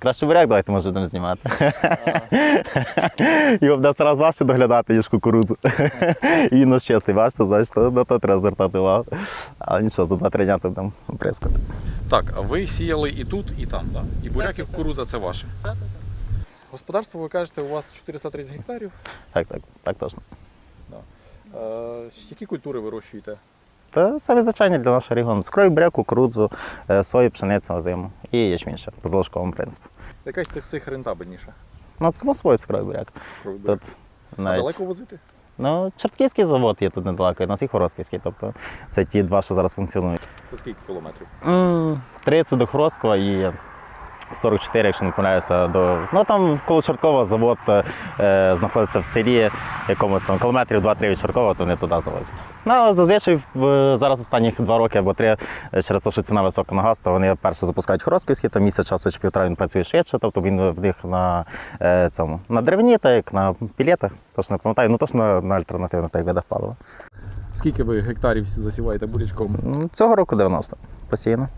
Краще буряк, давайте може будемо знімати. Його буде раз важче доглядати, ніж кукурудзу. І він нас чистий, бачите, значить, то на то треба звертати увагу. Але нічого, за 2-3 дня то будемо прискати. Так, а ви сіяли і тут, і там, так? І буряк, і кукуруза це ваше. Господарство, ви кажете, у вас 430 гектарів. Так, так, так точно. Е, які культури вирощуєте? Та самі звичайні для нашого регіону. Цукровий буряк, кукурудзу, е, сою, пшеницю, зиму і ячмінь ще, по залишковому принципу. Якась з цих всіх рентабельніша? Ну, це само собою цукровий буряк. Цукровий Тут навіть... А далеко возити? Ну, Чертківський завод є тут недалеко, у нас і Хоростківський. Тобто це ті два, що зараз функціонують. Це скільки кілометрів? 30 до Хоросткова і 44, якщо не помиляюся, до. Ну там коло Чорткова завод е, знаходиться в селі якомусь там кілометрів 2-3 від Чорткова, то вони туди завозять. Ну, але зазвичай в, зараз останніх два роки або три, е, через те, що ціна висока на газ, то вони перше запускають Хоростківський, там місяць часу чи півтора він працює швидше, тобто він в них на е, цьому на деревні, так як на пілетах, точно не пам'ятаю, ну точно на, на альтернативних так видах палива. Скільки ви гектарів засіваєте бурячком? Цього року 90 постійно.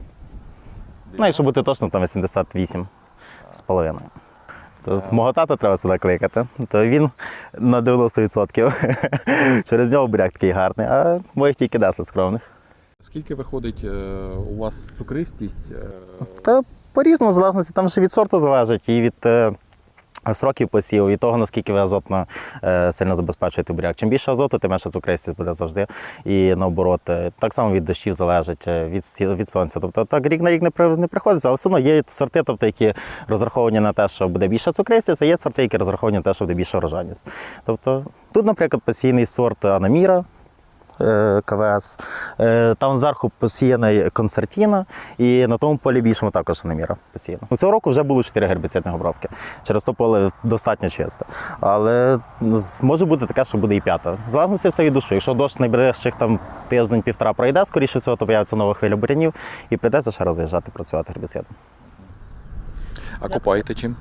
Ну, якщо бути точно, там 88 з половиною. То мого тата треба сюди кликати, то він на 90%. Через нього буряк такий гарний, а моїх тільки 10 скромних. Скільки виходить е, у вас цукристість? е, Та по-різному, залежності, там ще від сорту залежить і від е, сроків посіву, і того, наскільки ви азотно е, сильно забезпечуєте буряк. Чим більше азоту, тим менше цукристість буде завжди. І наоборот, е, так само від дощів залежить, е, від, від сонця. Тобто так рік на рік не, не приходиться, але все одно є сорти, тобто, які розраховані на те, що буде більша цукристість, а є сорти, які розраховані на те, що буде більша врожайність. Тобто тут, наприклад, постійний сорт Анаміра. Е, КВС. Е, Там зверху посіяна концертіна, і на тому полі більшому також наміра посіяна. У цього року вже було 4 гербіцидних обробки. Через то поле достатньо чисте. Але може бути таке, що буде і п'ята. В залежності все від душу. Якщо дощ найближчих там тиждень-півтора пройде, скоріше всього, то появиться нова хвиля бурянів і прийдеться ще раз працювати гербіцидом. А копаєте чим?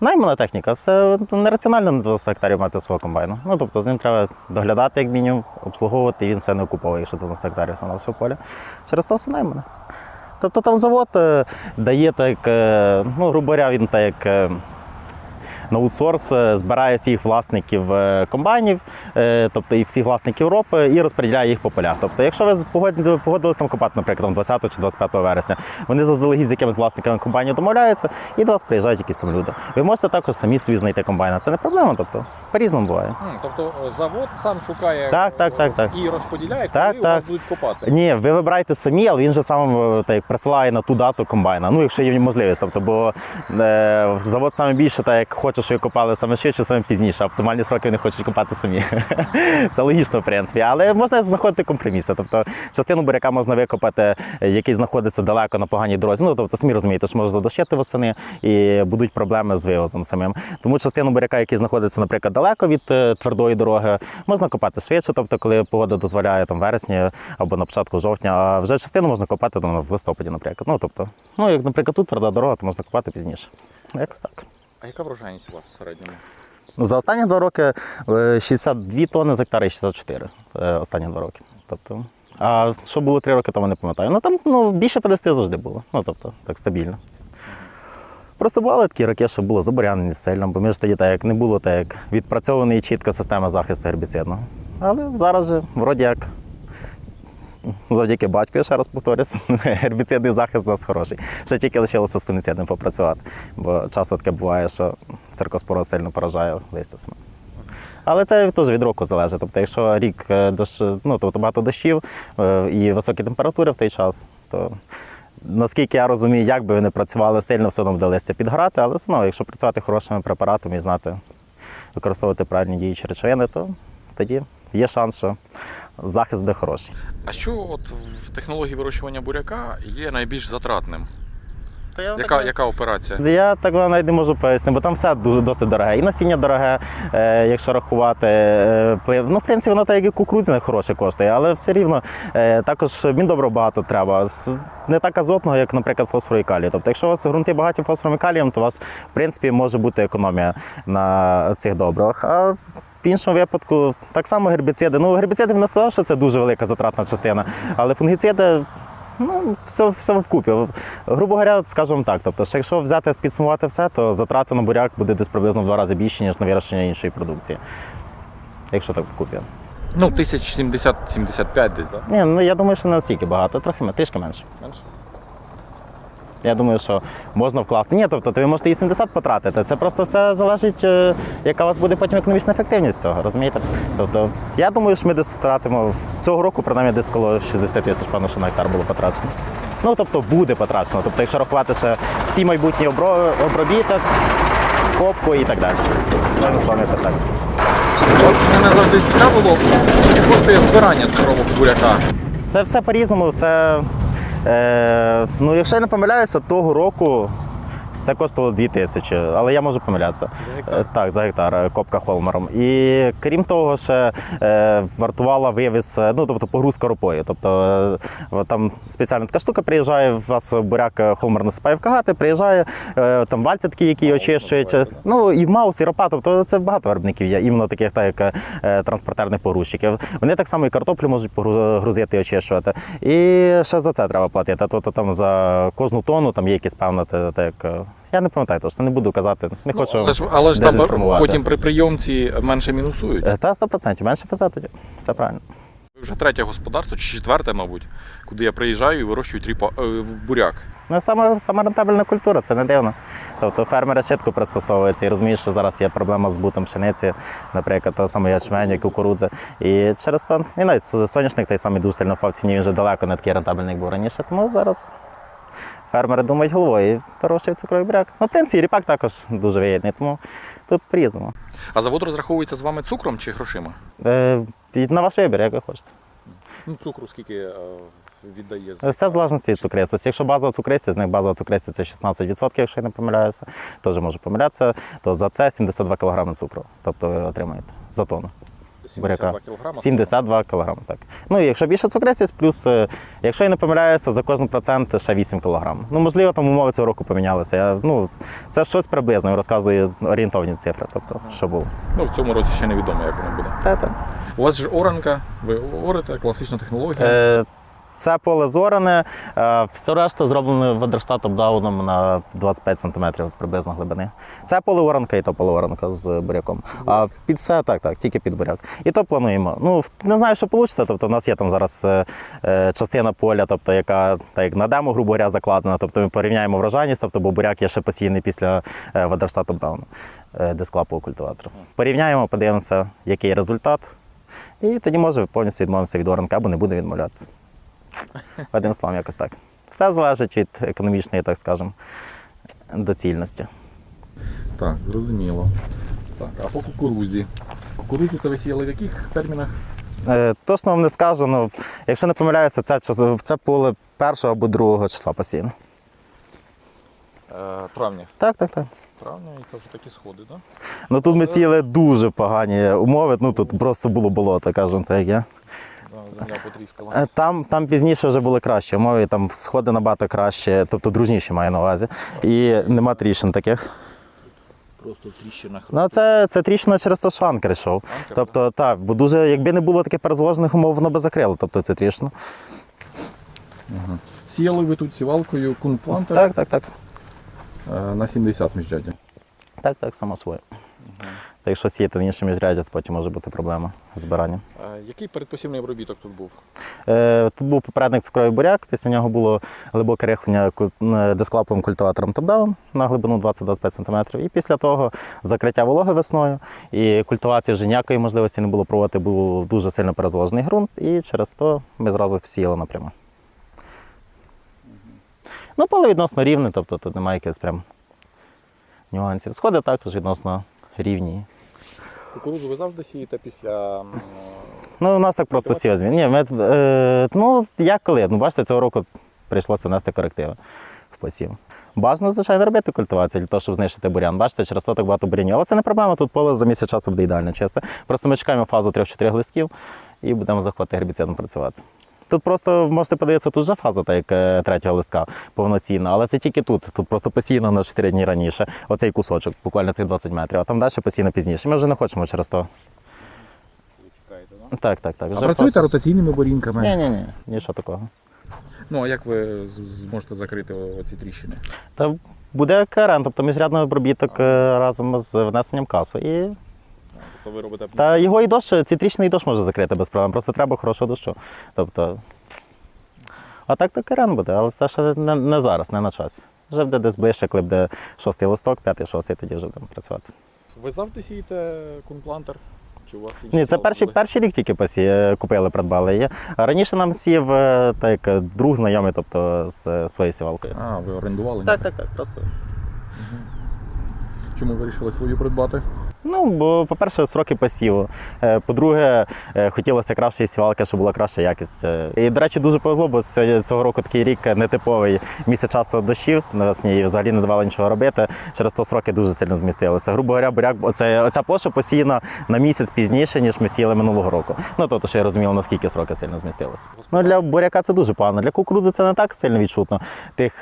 Наймана техніка, все нераціонально на 90 гектарів мати свого комбайну. Ну тобто з ним треба доглядати, як мінімум, обслуговувати, і він все не окуповує, якщо 90 гектарів саме все поле. Через то все наймане. Тобто там завод е, дає так, е, ну, грубо говоря, він так як. На аутсорс е, збирає всіх власників е, комбайнів, е, тобто і всіх власників Європи, і розподіляє їх по полях. Тобто, якщо ви погодились, там копати, наприклад, 20 чи 25 вересня, вони заздалегідь з якимись власниками комбайнів домовляються, і до вас приїжджають якісь там люди. Ви можете також самі собі знайти комбайна. Це не проблема, тобто по-різному буває. М, Тобто завод сам шукає Так, так, так, так. і розподіляє, Так, коли у вас будуть копати. Ні, ви вибираєте самі, але він же сам так, присилає на ту дату комбайна. Ну, якщо є можливість. Тобто, бо е, завод саме більше, так як хоче, щоб копали саме швидше, саме пізніше. Оптимальні сроки вони хочуть копати самі. Це логічно, в принципі. Але можна знаходити компроміси. Тобто, частину буряка можна викопати, який знаходиться далеко на поганій дорозі. Ну, тобто, самі розумієте, що може задощити восени і будуть проблеми з вивозом самим. Тому частину буряка, який знаходиться, наприклад, далеко від е, твердої дороги, можна копати швидше, тобто, коли погода дозволяє там вересні або на початку жовтня, а вже частину можна копати там, в листопаді, наприклад. Ну, тобто, ну, як, наприклад, тут тверда дорога, то можна копати пізніше. Якось так. А яка врожайність у вас в середньому? За останні два роки е, 62 тонни з гектара і 64 е, останні два роки. Тобто, а що було три роки, тому не пам'ятаю. Ну там ну, більше 50 завжди було. Ну, тобто, так стабільно. Просто бували такі роки, що було заборянені сильно, бо ми ж тоді так як не було так як відпрацьованої чітка система захисту гербіцидного. Але зараз же, вроді як, завдяки батьку, я ще раз повторюся, гербіцидний захист у нас хороший. Ще тільки лишилося з фунгіцидним попрацювати. Бо часто таке буває, що циркоспороз сильно поражає листя. Але це теж від року залежить. Тобто, якщо рік е, дощ, ну, тобто багато дощів е, і високі температури в той час, то наскільки я розумію, як би ви не працювали сильно, все одно буде листя підграти, але все одно, якщо працювати хорошими препаратами і знати, використовувати правильні діючі речовини, то тоді є шанс, що захист буде хороший. А що от в технології вирощування буряка є найбільш затратним? Та я Яка, яка операція? Я так вам навіть не можу пояснити, бо там все дуже досить дороге. І насіння дороге, е, якщо рахувати. е, плив- Ну, в принципі, воно так як і кукурудзяне хороше коштує, але все рівно е, також міндобро багато треба. Не так азотного, як, наприклад, фосфору і калію. Тобто, якщо у вас ґрунти багаті фосфором і калієм, то у вас, в принципі, може бути економія на цих добривах. А в іншому випадку так само гербіциди. Ну, гербіциди не сказав, що це дуже велика затратна частина, але фунгіциди Ну, все, все вкупі. Грубо говоря, скажімо так. Тобто, що якщо взяти підсумувати все, то затрати на буряк буде десь приблизно в два рази більше, ніж на вирощення іншої продукції. Якщо так вкупі. Ну, тисяч 70-75 десь, так? Ні, ну я думаю, що не настільки багато, трохи трішки менше. Менше? Я думаю, що можна вкласти. Ні, тобто, ви можете і 70 потратити. Це просто все залежить, е, яка у вас буде потім економічна ефективність цього, розумієте? Тобто, я думаю, що ми десь втратимо цього року, принаймні, десь коло 60 тисяч, певно, що на гектар було потрачено. Ну, тобто, буде потрачено. Тобто, якщо рахувати ще всі майбутні обро- обробіток, копку і так далі. Якось так. От мене завжди цікавило, скільки коштує збирання цукрового буряка. Це все по-різному. Все, е, ну, якщо я не помиляюся, того року це коштувало 2 тисячі, але я можу помилятися. Е, Так, за гектар е, копка холмером. І крім того, ще е, вартувала вивіз, е, ну тобто погрузка ропою. Тобто е, там спеціальна така штука приїжджає, у вас буряк холмер насипає в кагати, приїжджає, е, там вальці такі, які очищують. Ну і маус, і ропа, тобто це багато виробників є, іменно таких, так як е, транспортерних погрузчиків. Вони так само і картоплю можуть погруз- грузити і очищувати. І ще за це треба платити. Тобто там за кожну тонну там є якісь певна, так Я не пам'ятаю, точно не буду казати. Не хочу. Ну, але ж, але ж там потім при прийомці менше мінусують. Е, Та 100%, менше фаза тоді. Все правильно. Вже третє господарство, чи четверте, мабуть, куди я приїжджаю і вирощують ріпа, е, буряк. Ну, саме, саме рентабельна культура, це не дивно. Тобто фермери швидко пристосовуються і розуміють, що зараз є проблема з збутом пшениці, наприклад, того самого ячменю, кукурудзи. І через то, і навіть соняшник той самий дуже сильно впав ціні, він вже далеко не такий рентабельний, як був раніше. Тому зараз фермери думають головою і вирощують цукровий буряк. Ну, в принципі, ріпак також дуже вигідний, тому тут по-різному. А завод розраховується з вами цукром чи грошима? Е, і на ваш вибір, як ви хочете. Ну, цукру скільки е, віддає Все в залежності від цукристості. Якщо базова цукристість, з них базова цукристість це 16%, якщо я не помиляюся, теж можу помилятися, то за це 72 кг цукру. Тобто ви отримаєте за тонну. Буряка. кілограма. 72 кг, так. Ну і якщо більше цукристість, плюс, е, якщо я не помиляюся, за кожен процент ще 8 кг. Ну, можливо, там умови цього року помінялися. Я, ну, це щось приблизно, розказує розказую орієнтовні цифри, тобто, що було. Ну, в цьому році ще невідомо, як воно буде. Це так. У вас ж оранка, ви орите, класична технологія. Е, Це поле зоране, е, все решта зроблено водорштатом дауном на 25 см приблизно глибини. Це поле оранка і то поле оранка з буряком. А під це так, так, тільки під буряк. І то плануємо. Ну, не знаю, що вийде. Тобто, в нас є там зараз е, е, частина поля, тобто, яка так, як на демо, грубо говоря, закладена. Тобто ми порівняємо врожайність, тобто, бо буряк є ще посіяний після водорштату дауну, дисклапового культиватора. Порівняємо, подивимося, який результат. І тоді може повністю відмовимося від оранка або не буде відмовлятися. Одним словом, якось так. Все залежить від економічної, так скажемо, доцільності. Так, зрозуміло. Так, а по кукурудзі. Кукурудзу це ви сіяли в яких термінах? Е, Точно вам не скажу, але якщо не помиляюся, це, це поле першого або другого числа посіяно. Е, травня. Так, так, так. Травня і це вже такі сходи, так? Ну тут ми сіяли дуже погані умови, ну тут просто було болото, кажемо так, як є. Да? Земля потріскала. Е, Там, там пізніше вже були кращі умови, там сходи набагато краще, тобто дружніші маю на увазі. І нема тріщин таких. Просто в тріщинах. Ну, це, це тріщина через те, що анкер йшов. Анкер, Тобто, так, бо дуже, якби не було таких перезволених умов, воно би закрило, тобто цю тріщину. Сіяли ви тут сівалкою кунплантер Так, так, так. е, на 70 міждядя. Так, так, само своє. Та якщо сіяти в інше міжряддя, то потім може бути проблема з збиранням. Який передпосівний обробіток тут був? Е, тут був попередник цукровий буряк, після нього було глибоке рихлення е, дисклаповим культиватором топ-даун на глибину 20-25 см. І після того закриття вологи весною. І культивації вже ніякої можливості не було проводити, був дуже сильно перезволений ґрунт, і через то ми зразу всіяли напряму. Ну, поле відносно рівне, тобто тут немає якихось прям нюансів. Сходи також відносно рівні. Кукурудзу ви завжди сієте після. Ну, у нас так просто змін. Ні, ми, е, ну, як коли? Ну, бачите, цього року прийшлося внести корективи в посів. Бажано, звичайно, робити культивацію для того, щоб знищити бурян. Бачите, через то так багато бурянів. Але це не проблема, тут поле за місяць часу буде ідеально чисте. Просто ми чекаємо фазу 3-4 листків і будемо захвати гербіцидом працювати. Тут просто можете подивитися, тут вже фаза, так як е, третього листка повноцінна, але це тільки тут. Тут просто посіяно на 4 дні раніше. Оцей кусочок, буквально цих 20 метрів, а там далі посіяно пізніше. Ми вже не хочемо через то. Так, так, так. А працюєте просто- ротаційними борінками? ні, ні, ні, нічого такого. Ну а як ви зможете закрити оці тріщини? Та буде КРН, тобто міжрядний обробіток е, разом з внесенням касу. І Тобто ви робите Та його і дощ, ці дощ може закрити без проблем. Просто треба хорошого дощу. Тобто. А так то керен буде, але це ще не, не зараз, не на часі. Вже буде десь ближче, коли буде шостий листок, п'ятий, шостий, тоді вже будемо працювати. ви завжди сієте кунплантер? Чи у вас Ні, це перший, перший рік тільки посі, е, купили, придбали її. А раніше нам сів е, так, як друг знайомий, тобто з е, своєю сівалкою. А, ви орендували? Так, так, так. Просто. Чому вирішили свою придбати? Ну, бо, по-перше, сроки посіву. Е, По-друге, е, хотілося кращої сівалки, щоб була краща якість. Е, І, до речі, дуже повезло, бо сьогодні- цього року такий рік нетиповий місяць часу дощів навесні і взагалі не давали нічого робити. Через то сроки дуже сильно змістилися. Грубо говоря, буряк, оце, оця площа посіяна на місяць пізніше, ніж ми сіяли минулого року. Ну, тобто, що я розумів, наскільки сроки сильно змістилися. Ну, для буряка це дуже погано. Для кукурудзи це не так сильно відчутно. Тих,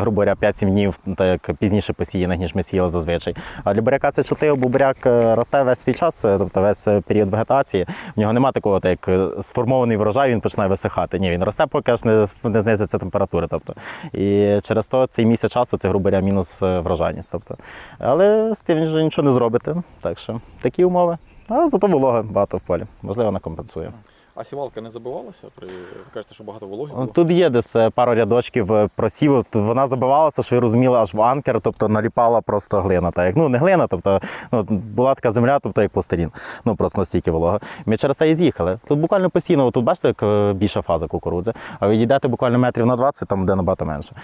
грубо говоря, 5-7 днів, так пізніше посіяних, ніж ми сіяли зазвичай. А для буряка це чутливо, бо буряк росте весь свій час, е, тобто весь е, період вегетації. В нього немає такого, так, як е, сформований врожай, він починає висихати. Ні, він росте, поки аж не, не знизиться температура. Тобто. І через то цей місяць часу це, грубо говоря, мінус е, врожайність. Тобто. Але з тим вже нічого не зробите. Так що такі умови. А зато волога багато в полі. Можливо, вона компенсує. А сівалка не забивалася? При... Ви кажете, що багато вологи було? Тут є десь е, пару рядочків е, просіву. Вона забивалася, що ви розуміли, аж в анкер, тобто наліпала просто глина. Так ну не глина, тобто ну була така земля, тобто як пластилін. Ну просто настільки волога. Ми через це і з'їхали. Тут буквально постійно, тут бачите, як е, більша фаза кукурудзи, а відійдете буквально метрів на 20, там буде набагато менше.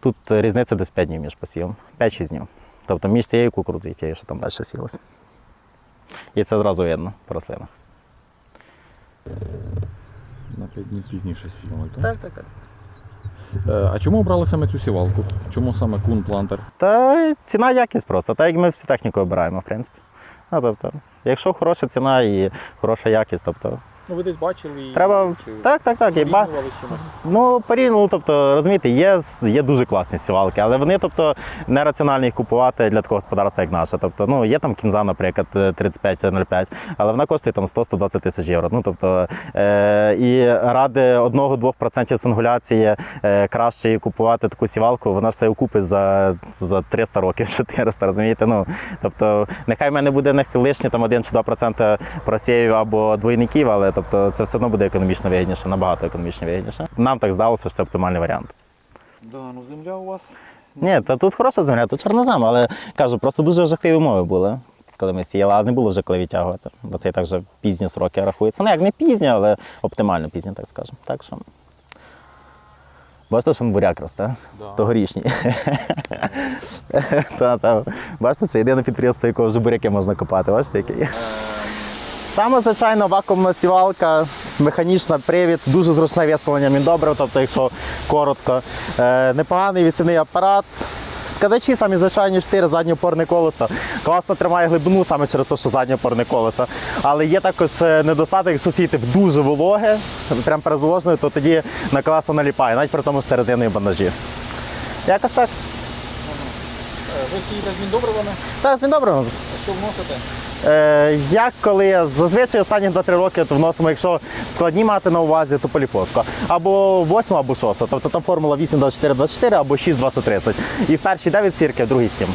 Тут різниця десь 5 днів між посівом. 5-6 днів. Тобто між цією кукурудзою і тією, що там далі сілося. І це зразу видно по рослинах. На 5 днів пізніше сіяли, так? Так, так, так. Е, А чому обрали саме цю сівалку? Чому саме кунплантер? Та ціна якість просто, так як ми всю техніку обираємо, в принципі. Ну, тобто, Якщо хороша ціна і хороша якість, тобто. Ну, ви десь бачили і треба чи... так, так, так. Порівнювали ба... чимось? Ну порівняно, ну, тобто, розумієте, є є дуже класні сівалки, але вони, тобто, нераціонально їх купувати для такого господарства, як наше. Тобто, ну є там кінза, наприклад, е, 35.05, але вона коштує там 100-120 тисяч євро. Ну тобто е- і ради 1-2% сингуляції е краще купувати таку сівалку, вона ж це окупить за за 300 років, 400, розумієте? Ну тобто, нехай в мене буде лишні там один. 1-2% просіїв або двойників, але тобто це все одно буде економічно вигідніше, набагато економічно вигідніше. Нам так здалося, що це оптимальний варіант. Да, ну земля у вас. Ні, та тут хороша земля, тут чорнозем, але кажу, просто дуже жахливі умови були, коли ми сіяли, але не було вже коли відтягувати, бо це і так вже пізні сроки рахується. Ну як не пізні, але оптимально пізні, так скажемо. Так що. Бачите, що на буряк росте, Да. тогорічній. та, та. Бачите, це єдине підприємство, якого вже буряки можна копати. Бачите, який? Саме звичайно, вакуумна сівалка, механічна привід, дуже зручне виставлення міндобрив, тобто, якщо коротко. Е, непоганий вісівний апарат. Складачі самі звичайні 4 заднє опорне колесо. Класно тримає глибину саме через те, що заднє опорне колесо. Але є також е, недостаток, якщо сіяти в дуже вологе, прям перезаложено, то тоді на колесо наліпає, навіть при тому з резинові бандажі. Якось так. Е, Ви сієте з міндобривами? Так, змін добре. Що вносите? Е, як коли зазвичай останні 2-3 роки то вносимо, якщо складні мати на увазі, то поліфоско. Або 8, або 6. Тобто там формула 8, 24, 24 або 6, 20, 30. І в першій 9 сірки, в другій 7.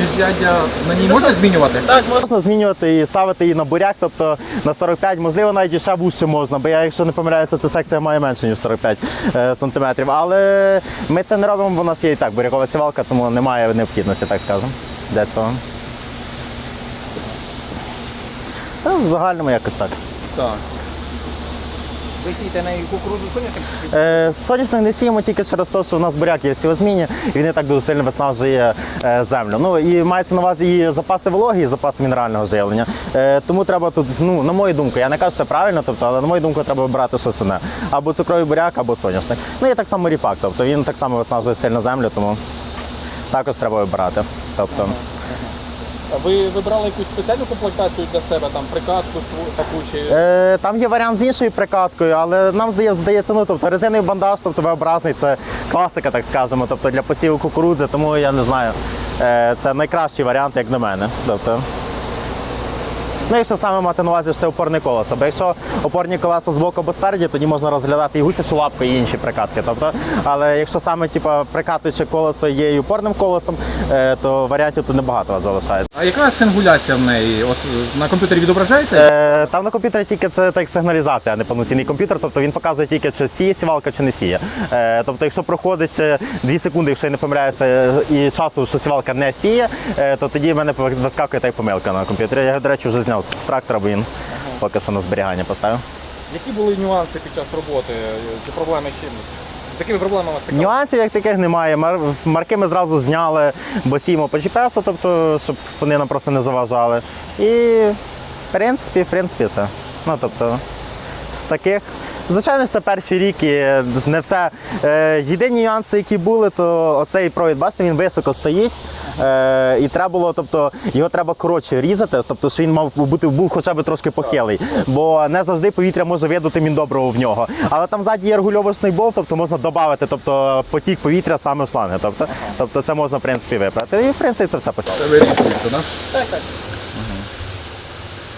Міжряддя на ній можна змінювати? Так, можна змінювати і ставити її на буряк, тобто на 45, можливо, навіть і ще вужче можна, бо я, якщо не помиляюся, ця секція має менше, ніж 45 е, сантиметрів. Але ми це не робимо, бо у нас є і так бурякова сівалка, тому немає необхідності, так скажемо, для цього. Та, В загальному якось так. Так. Ви сієте нею кукурузу соняшник? Е, Соняшник не сіємо тільки через те, що в нас буряк є в сівозміні, і він не так дуже сильно виснажує е, землю. Ну і мається на увазі і запаси вологи, і запаси мінерального живлення. Е, Тому треба тут, ну на мою думку, я не кажу, що це правильно, тобто, але на мою думку, треба вибирати щось одне. Або цукровий буряк, або соняшник. Ну і так само ріпак, тобто він так само виснажує сильно землю, тому також треба вибирати. Тобто, Ви вибрали якусь спеціальну комплектацію для себе, там прикатку таку чи. Е, там є варіант з іншою прикаткою, але нам здає- здається, ну тобто резиновий бандаж, тобто V-образний, це класика, так скажемо, тобто для посіву кукурудзи, тому я не знаю. Е, це найкращий варіант, як на мене. Тобто, Ну, якщо саме мати на увазі, що це опорне колесо. Бо якщо опорні колеса з боку або спереді, тоді можна розглядати і гусячу лапку, і інші прикатки. Тобто, але якщо саме типу, прикатуюче колесо є і опорним колесом, е, то варіантів тут небагато залишається. А яка сингуляція в неї? От е, на комп'ютері відображається? Е, Там на комп'ютері тільки це так сигналізація, а не повноцінний комп'ютер. Тобто він показує тільки, чи сіє сівалка, чи не сіє. Е, Тобто, якщо проходить 2 секунди, якщо я не помиляюся, е, і часу, що сівалка не сіє, е, то тоді в мене вискакує та й помилка на комп'ютері. Я до речі, вже зняв з трактора, бо він поки що на зберігання поставив. Які були нюанси під час роботи? Чи проблеми з чим? З якими проблемами стикалися? Нюансів як таких немає. Марки ми зразу зняли, бо сіємо по GPS, тобто, щоб вони нам просто не заважали. І в принципі, в принципі, все. Ну, тобто, з таких. Звичайно це перший рік і не все. Е, єдині нюанси, які були, то оцей провід, бачите, він високо стоїть. Е, і треба було, тобто, його треба коротше різати, тобто, що він мав бути був хоча б трошки похилий. Бо не завжди повітря може видати міндобриво в нього. Але там ззаді є регульовочний болт, тобто можна додати тобто, потік повітря саме в шланги. Тобто, тобто це можна в принципі виправити. І в принципі це все посіло. Це вирішується, так? Так, так.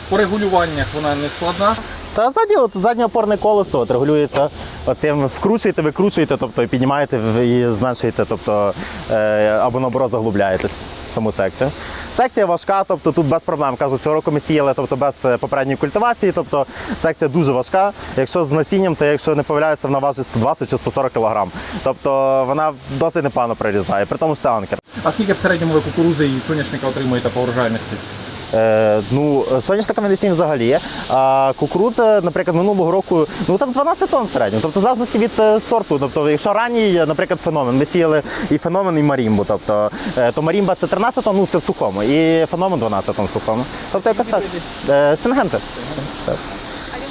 По регулюваннях вона не складна. Та ззаді, от заднє опорне колесо от, регулюється оцим вкручуєте, викручуєте, тобто і піднімаєте і зменшуєте, тобто е, або наоборот заглубляєтесь саму секцію. Секція важка, тобто тут без проблем. Кажу, цього року ми сіяли тобто, без е, попередньої культивації, тобто секція дуже важка. Якщо з насінням, то якщо не помиляюся, вона важить 120 чи 140 кг. Тобто вона досить непогано прирізає, при тому що це анкер. А скільки в середньому ви кукурузи і соняшника отримуєте по урожайності? Е, ну, соняшника медицин взагалі. А кукурудза, наприклад, минулого року, ну там 12 тонн в середньому. Тобто, в залежності від е, сорту. Тобто, якщо ранній, наприклад, феномен, ми сіяли і феномен, і марімбу. Тобто, е, то марімба це 13 тонн, ну це в сухому, і феномен 12 тонн в сухому. Тобто, якось так. Е, Сингенти. Так.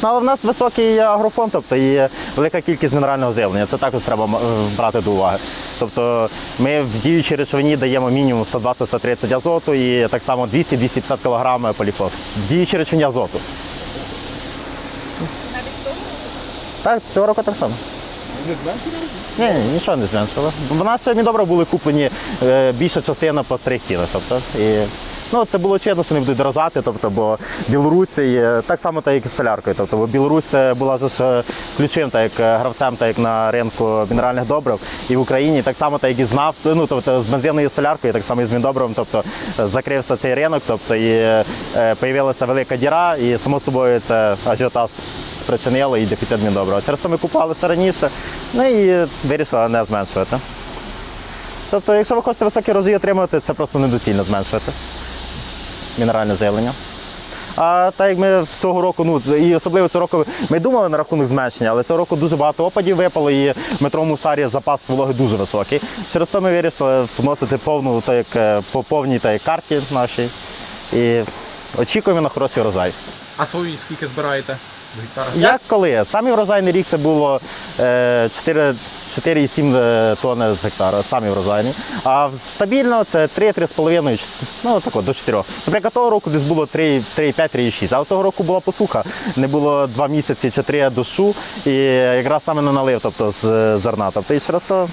Ну, але в нас високий агрофон, тобто і велика кількість мінерального живлення. Це також треба е, брати до уваги. Тобто ми в діючій речовині даємо мінімум 120-130 азоту і так само 200-250 кг поліфос. В діючій речовині азоту. Так, цього року так само. Не зменшує? Ні, ні, нічого не зменшило. В нас сьогодні добре були куплені е, більша частина по старих цінах. Тобто, і, ну, це було очевидно, що вони будуть дорожати, тобто, бо Білорусь е, так само, так як і з соляркою. Тобто, бо Білорусь е, була ж ключовим так як е, гравцем, так як на ринку мінеральних добрив. І в Україні так само, так як і з нафтою, ну, тобто з бензинною соляркою, так само і з міндобривом, тобто закрився цей ринок, тобто і е, появилася велика діра, і само собою це ажіотаж спричинило і дефіцит міндобрива. Через то ми купували ще раніше, ну і вирішили не зменшувати. Тобто, якщо ви хочете високі рожі отримувати, це просто недоцільно зменшувати мінеральне живлення. А так як ми цього року, ну і особливо цього року ми думали на рахунок зменшення, але цього року дуже багато опадів випало, і в метровому шарі запас вологи дуже високий. Через то ми вирішили вносити повну так як, е, по повній так карті нашій. І очікуємо на хороший урожай. А свої скільки збираєте? Як коли? Самий врожайний рік це було е, 4 4,7 е, тонни з гектара, самі врожайні. А стабільно це 3-3,5, ну так до 4. Наприклад, того року десь було 3,5-3,6, але того року була посуха. Не було 2 місяці чи 3 дощу, і якраз саме не налив тобто, з е, зерна. Тобто, і через то